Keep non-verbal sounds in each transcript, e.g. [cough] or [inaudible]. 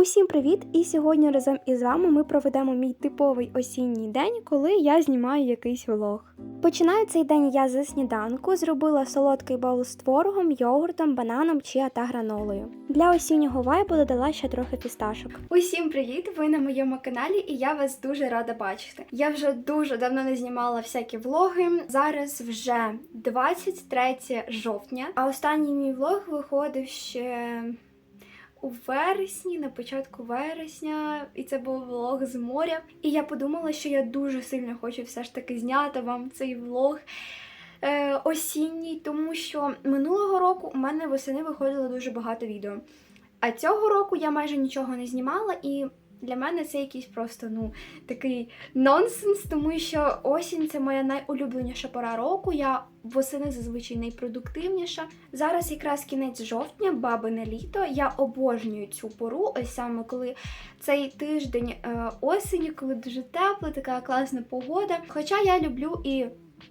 Усім привіт! І сьогодні разом із вами ми проведемо мій типовий осінній день, коли я знімаю якийсь влог. Починаю цей день я за сніданку, зробила солодкий боул з творогом, йогуртом, бананом, чиа та гранолою. Для осіннього вайбу додала ще трохи фісташок. Усім привіт! Ви на моєму каналі, і я вас дуже рада бачити. Я вже дуже давно не знімала всякі влоги. Зараз вже 23 жовтня, а останній мій влог виходив ще у вересні, на початку вересня, і це був влог з моря. І я подумала, що я дуже сильно хочу все ж таки зняти вам цей влог. Е, осінній, тому що минулого року у мене восени виходило дуже багато відео. А цього року я майже нічого не знімала, і для мене це якийсь просто ну такий нонсенс, тому що осінь це моя найулюбленіша пора року. Я восени зазвичай найпродуктивніша. Зараз якраз кінець жовтня, бабине літо. Я обожнюю цю пору, ось саме коли цей тиждень е, осені, коли дуже тепла, така класна погода. Хоча я люблю і.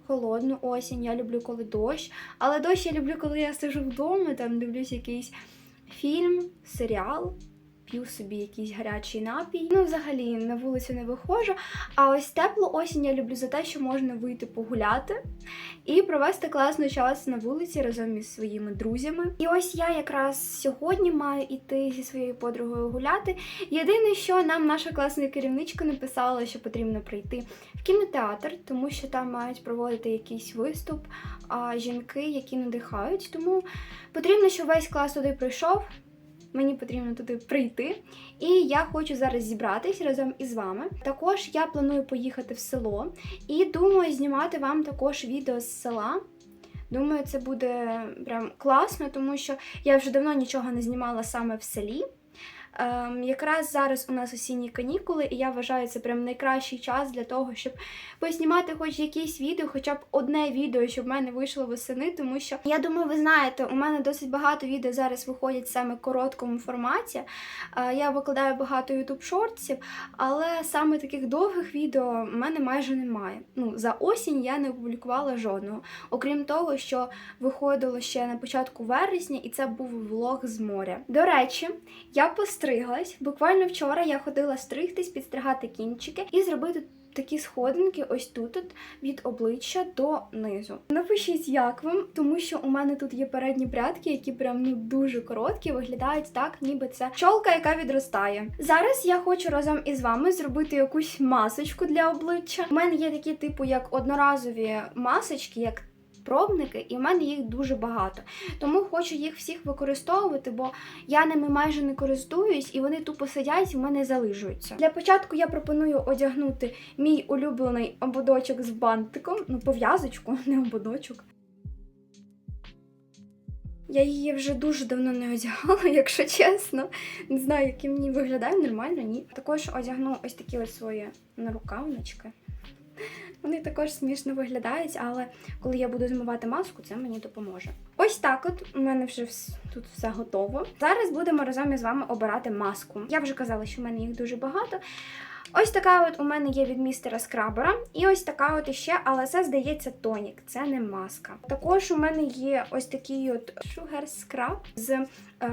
Холодну осінь, я люблю, коли дощ. Але дощ я люблю, коли я сижу вдома, там дивлюсь якийсь фільм, серіал, п'ю собі якийсь гарячий напій. Ну, взагалі, на вулицю не виходжу. А ось теплу осінь я люблю за те, що можна вийти погуляти і провести класний час на вулиці разом із своїми друзями. І ось я якраз сьогодні маю іти зі своєю подругою гуляти. Єдине, що нам наша класна керівничка написала, що потрібно прийти в кінотеатр, тому що там мають проводити якийсь виступ, а жінки, які надихають. Тому потрібно, щоб весь клас туди прийшов. Мені потрібно туди прийти, і я хочу зараз зібратись разом із вами. Також я планую поїхати в село і думаю знімати вам також відео з села. Думаю, це буде прям класно, тому що я вже давно нічого не знімала саме в селі. Ем, якраз зараз у нас осінні канікули, і я вважаю це прям найкращий час для того, щоб познімати хоч якісь відео, хоча б одне відео, щоб в мене вийшло восени, тому що я думаю, ви знаєте, у мене досить багато відео зараз виходять саме в короткому форматі. Е, я викладаю багато YouTube шортсів, але саме таких довгих відео в мене майже немає. Ну, за осінь я не опублікувала жодного. Окрім того, що виходило ще на початку вересня, і це був влог з моря. До речі, я постриглась. Буквально вчора я ходила стригтись, підстригати кінчики і зробити такі сходинки ось тут от, від обличчя до низу. Напишіть, як вам, тому що у мене тут є передні прядки, які прям ну дуже короткі, виглядають так, ніби це чолка, яка відростає. Зараз я хочу разом із вами зробити якусь масочку для обличчя. У мене є такі, типу, як одноразові масочки, як пробники, і в мене їх дуже багато. Тому хочу їх всіх використовувати, бо я ними майже не користуюсь, і вони тупо сидять і в мене залижуються. Для початку я пропоную одягнути мій улюблений ободочок з бантиком, ну пов'язочку, [laughs] не ободочок. Я її вже дуже давно не одягала, [laughs] якщо чесно. Не знаю, як мені виглядає, нормально, ні. Також одягну ось такі ось свої нарукавнички. Вони також смішно виглядають, але коли я буду змивати маску, це мені допоможе. Ось так от у мене вже тут все готово. Зараз будемо разом із вами обирати маску. Я вже казала, що в мене їх дуже багато. Ось така от у мене є від містера скрабера. І ось така от іще, але це здається тонік, це не маска. Також у мене є ось такий от Sugar Scrub з е,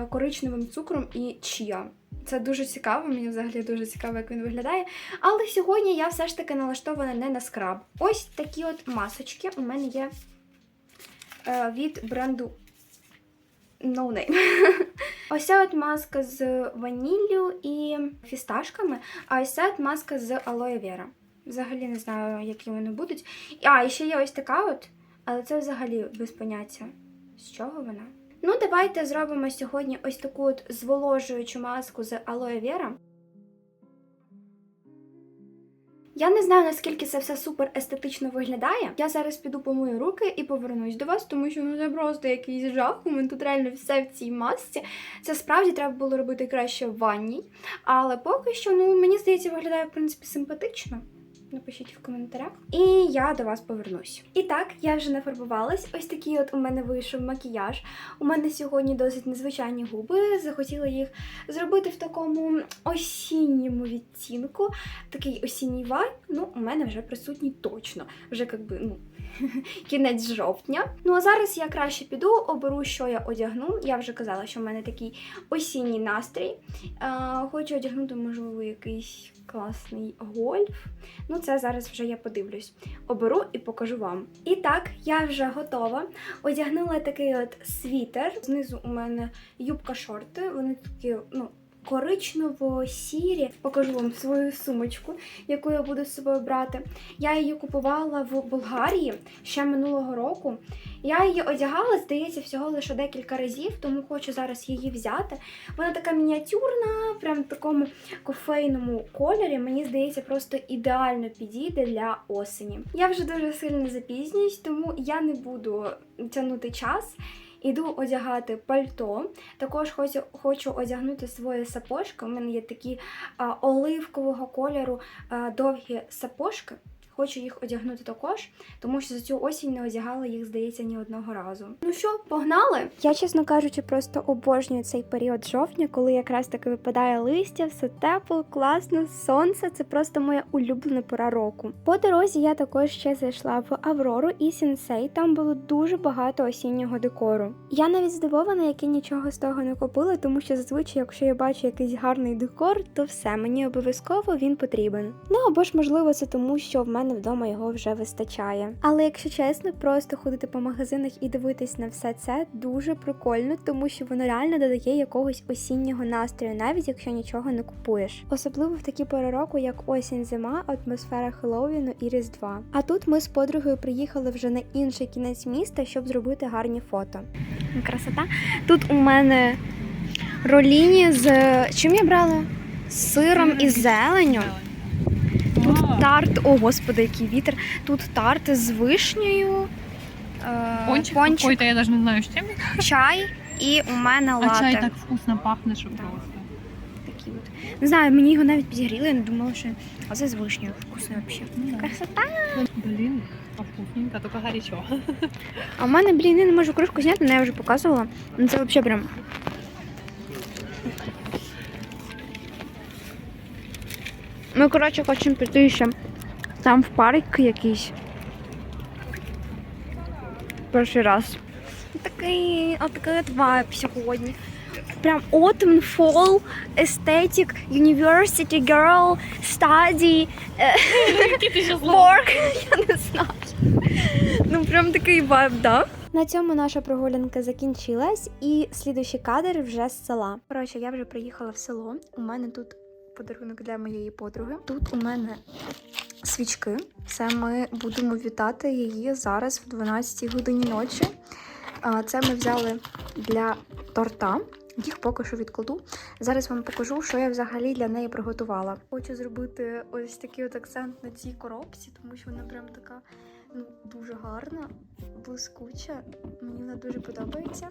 коричневим цукром і чіа. Це дуже цікаво, мені взагалі дуже цікаво, як він виглядає. Але сьогодні я все ж таки налаштована не на скраб. Ось такі от масочки у мене є е, від бренду No Name. [laughs] ось от маска з ваніллю і фісташками, а ось от маска з алоє вера. Взагалі не знаю, які вони будуть. А, і ще є ось така от, але це взагалі без поняття. З чого вона? Ну, давайте зробимо сьогодні ось таку от зволожуючу маску з алоє вера. Я не знаю, наскільки це все супер естетично виглядає. Я зараз піду помию руки і повернусь до вас, тому що ну це просто якийсь жах. У мене тут реально все в цій масці. Це справді треба було робити краще в ванній. Але поки що, ну мені здається, виглядає в принципі симпатично. Напишіть в коментарях. І я до вас повернусь. І так, я вже нафарбувалась. Ось такий от у мене вийшов макіяж. У мене сьогодні досить незвичайні губи. Захотіла їх зробити в такому осінньому відтінку. Такий осінній вайб. Ну, у мене вже присутній точно. Вже якби, ну. [laughs] Кінець жовтня. Ну а зараз я краще піду, оберу, що я одягну. Я вже казала, що в мене такий осінній настрій. А, хочу одягнути, можливо, якийсь класний гольф. Ну, це зараз вже я подивлюсь. Оберу і покажу вам. І так, я вже готова. Одягнула такий от світер. Знизу у мене юбка шорти. Вони такі, ну. Коричнево-сірі, покажу вам свою сумочку, яку я буду з собою брати. Я її купувала в Болгарії ще минулого року. Я її одягала, здається, всього лише декілька разів, тому хочу зараз її взяти. Вона така мініатюрна, прям в такому кофейному кольорі. Мені здається, просто ідеально підійде для осені. Я вже дуже сильно запізнююсь, тому я не буду тягнути час. Іду одягати пальто. Також хочу, хочу одягнути свої сапожки. У мене є такі оливкового кольору довгі сапожки. Хочу їх одягнути також, тому що за цю осінь не одягала їх, здається, ні одного разу. Ну що, погнали? Я, чесно кажучи, просто обожнюю цей період жовтня, коли якраз таки випадає листя, все тепло, класно, сонце. Це просто моя улюблена пора року. По дорозі я також ще зайшла в Аврору і Сінсей. Там було дуже багато осіннього декору. Я навіть здивована, як я нічого з того не купила, тому що зазвичай, якщо я бачу якийсь гарний декор, то все мені обов'язково він потрібен. Ну або ж можливо це тому, що в мене вдома його вже вистачає. Але якщо чесно, просто ходити по магазинах і дивитись на все це дуже прикольно, тому що воно реально додає якогось осіннього настрою, навіть якщо нічого не купуєш. Особливо в такі пори року, як осінь, зима, атмосфера Хеллоуіну і Різдва. А тут ми з подругою приїхали вже на інший кінець міста, щоб зробити гарні фото. Красота. Тут у мене роліні з чим я брала? З сиром і зеленню. Тут тарт, о господи, який вітер. Тут тарт з вишнею, е, Пончик, пончик, какой-то, я даже не знаю, с чем. чай і у мене А чай так вкусно пахнет, что просто. Такі от. Не знаю, мені його навіть підігріли, я не думала, що а це з вишнею вкусно взагалі. Ну. Красота. Блин, а вкусненько, только горячо. А в мене, блін, я не можу кружку зняти, але я вже показувала. Ну це взагалі прям. Ми, коротше, хочемо піти ще там в парк якийсь. Перший раз. Такий, отакий от вайб сьогодні. Прям autumn, fall, aesthetic, university girl, study, сейчас [laughs] work, я не знаю. Ну, прям такий вайб, да? На цьому наша прогулянка закінчилась, і слідуючий кадр вже з села. Коротше, я вже приїхала в село. У мене тут подарунок для моєї подруги. Тут у мене свічки. Це ми будемо вітати її зараз в 12 годині ночі. Це ми взяли для торта. Їх поки що відкладу. Зараз вам покажу, що я взагалі для неї приготувала. Хочу зробити ось такий от акцент на цій коробці, тому що вона прям така ну, дуже гарна, блискуча. Мені вона дуже подобається.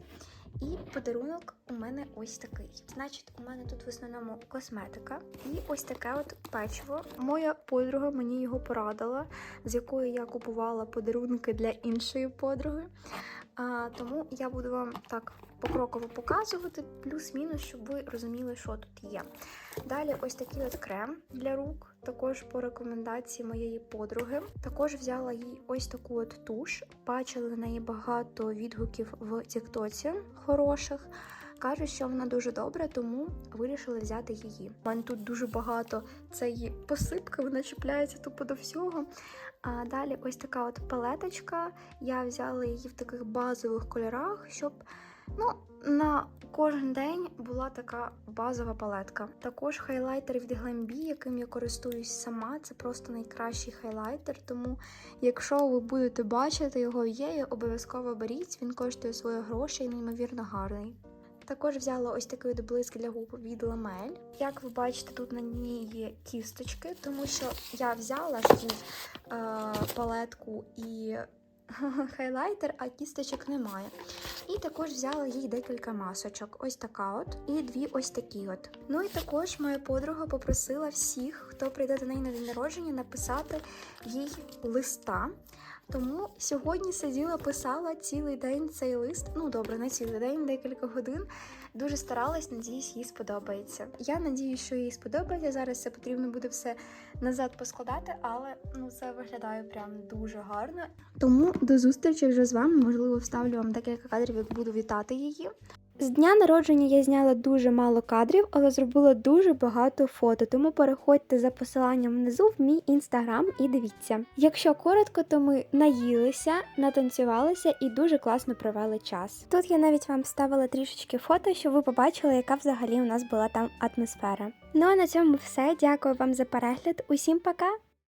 І подарунок у мене ось такий. Значить, у мене тут в основному косметика і ось таке от печиво. Моя подруга мені його порадила, з якої я купувала подарунки для іншої подруги. А, тому я буду вам так покроково показувати, плюс-мінус, щоб ви розуміли, що тут є. Далі ось такий от крем для рук, також по рекомендації моєї подруги. Також взяла їй ось таку от туш. Бачила на неї багато відгуків в Тіктоці хороших. Кажуть, що вона дуже добра, тому вирішили взяти її. У мене тут дуже багато цієї посипки, вона чіпляється тупо до всього. А далі ось така от палеточка. Я взяла її в таких базових кольорах, щоб ну, на кожен день була така базова палетка. Також хайлайтер від Glambi, яким я користуюсь сама. Це просто найкращий хайлайтер. Тому, якщо ви будете бачити його Єві, обов'язково беріть. Він коштує свої гроші і неймовірно гарний. Також взяла ось такий от блиск для губ від Ламель. Як ви бачите, тут на ній є кісточки, тому що я взяла їй е, палетку і [laughs] хайлайтер, а кісточок немає. І також взяла їй декілька масочок. Ось така от, і дві ось такі от. Ну і також моя подруга попросила всіх, хто прийде до неї на день народження, написати їй листа. Тому сьогодні сиділа, писала цілий день цей лист. Ну добре, не цілий день, декілька годин. Дуже старалась, надіюсь, їй сподобається. Я надіюсь, що їй сподобається. Зараз це потрібно буде все назад поскладати, але ну це виглядає прям дуже гарно. Тому до зустрічі вже з вами. Можливо, вставлю вам декілька кадрів, як буду вітати її. З дня народження я зняла дуже мало кадрів, але зробила дуже багато фото. Тому переходьте за посиланням внизу в мій інстаграм і дивіться. Якщо коротко, то ми наїлися, натанцювалися і дуже класно провели час. Тут я навіть вам ставила трішечки фото, щоб ви побачили, яка взагалі у нас була там атмосфера. Ну а на цьому все. Дякую вам за перегляд. Усім пока!